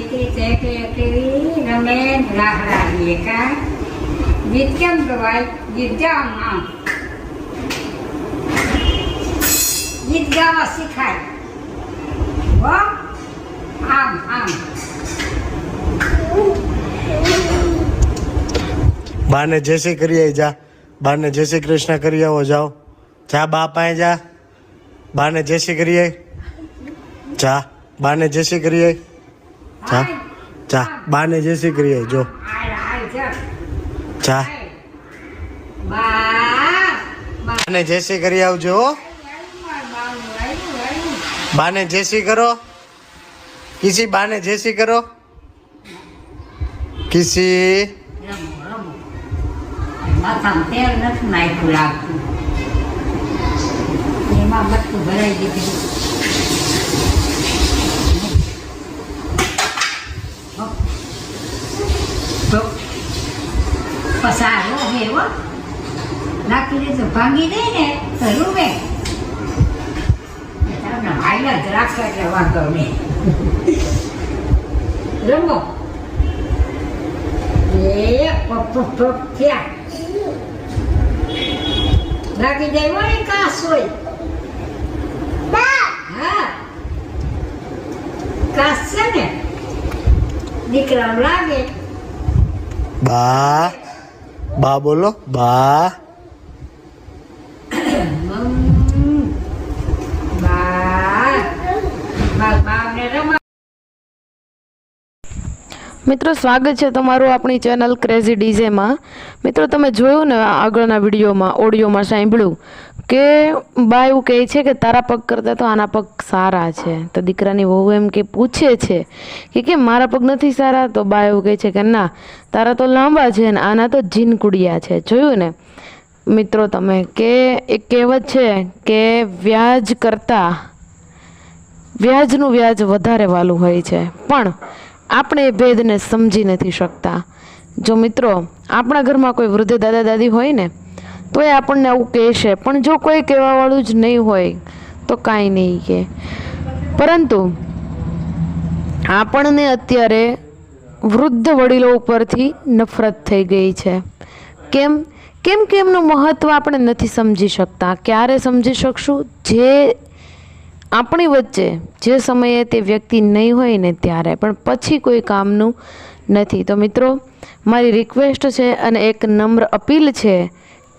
દીકરી છે કે કેવી રમે રાહડાવીએ કા ગીત કેમ ગવાય ગીત ગામ આમ ગીત ગાવા શીખાય હો આમ આમ બાને જય શ્રી કરી આવી જા. બાને જય શ્રી કૃષ્ણ કરી આવો જાઓ. જા બા પાસે જા. બાને જય શ્રી કરી આવી જા. બાને જય શ્રી કરી આવી જા જા. બાને જય શ્રી કરી આવી જો. જા. બાને જય શ્રી કરી આવજો. બાને જય શ્રી કરો. કિસી બાને જય શ્રી કરો. કિસી. એમાં બધું ભરાઈ દીધું પસારો હેવો નાખી દેજો ભાંગી દે ને, તો રૂવે. હાઈલા જ રાખો એટલે રમો એ પપ પપ લાગી જાય વળી કાસ હોય. હા. કાસ છે ને દીકરા લાગે. બા. બા બોલો બા મમ. બા બા બાને રમા મિત્રો, સ્વાગત છે તમારું આપણી ચેનલ ક્રેઝી ડીજેમાં મિત્રો, તમે જોયું ને આગળના વિડીયોમાં, ઓડિયોમાં સાંભળ્યું કે બા એવું કહે છે કે તારા પગ કરતાં તો આના પગ સારા છે. તો દીકરાની વહુ એમ કે પૂછે છે કે કેમ મારા પગ નથી સારા? તો બા એવું કહે છે કે ના, તારા તો લાંબા છે ને આના તો જીનકુડિયા છે. જોયું ને? મિત્રો, તમે કે એક કહેવત છે કે વ્યાજ કરતાં, વ્યાજનું વ્યાજ વધારે વાલું હોય છે. પણ આપણે એ ભેદને સમજી નથી શકતા. જો મિત્રો, આપણા ઘરમાં કોઈ વૃદ્ધ દાદા દાદી હોય ને, તો એ આપણને આવું કહેશે, પણ જો કોઈ કહેવાવાળું જ નહીં હોય, તો કાંઈ નહીં કહે પરંતુ આપણને અત્યારે વૃદ્ધ વડીલો ઉપરથી નફરત થઈ ગઈ છે. કેમ? કેમ કે એમનું મહત્ત્વ આપણે નથી સમજી શકતા. ક્યારે સમજી શકશું? જે આપણી વચ્ચે જે સમયે તે વ્યક્તિ નહીં હોય ને ત્યારે, પણ પછી કોઈ કામનું નથી. તો મિત્રો, મારી રિક્વેસ્ટ છે અને એક નમ્ર અપીલ છે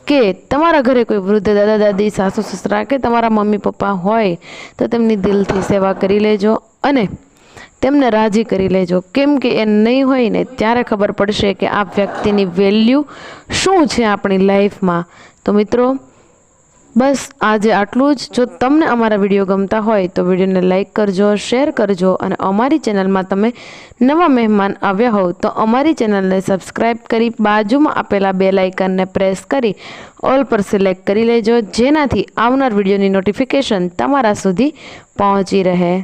કે તમારા ઘરે કોઈ વૃદ્ધ દાદા, દાદી, સાસુ, સસરા કે તમારા મમ્મી, પપ્પા હોય, તો તેમની દિલથી સેવા કરી લેજો અને તેમને રાજી કરી લેજો. કેમ કે એ નહીં હોય ને ત્યારે ખબર પડશે કે આ વ્યક્તિની વેલ્યુ શું છે આપણી લાઈફમાં તો મિત્રો બસ આજે આટલું જ. જો તમને અમારા વીડિયો ગમતા હોય તો વિડીયોને લાઇક કરજો, શેર કરજો અને અમારી ચેનલમાં તમે નવા મહેમાન આવ્યા હોવ તો અમારી ચેનલને સબસ્ક્રાઈબ કરી બાજુમાં આપેલા બે લાઇકનને પ્રેસ કરી ઓલ પર સિલેક્ટ કરી લેજો, જેનાથી આવનાર વિડીયોની નોટિફિકેશન તમારા સુધી પહોંચી રહે.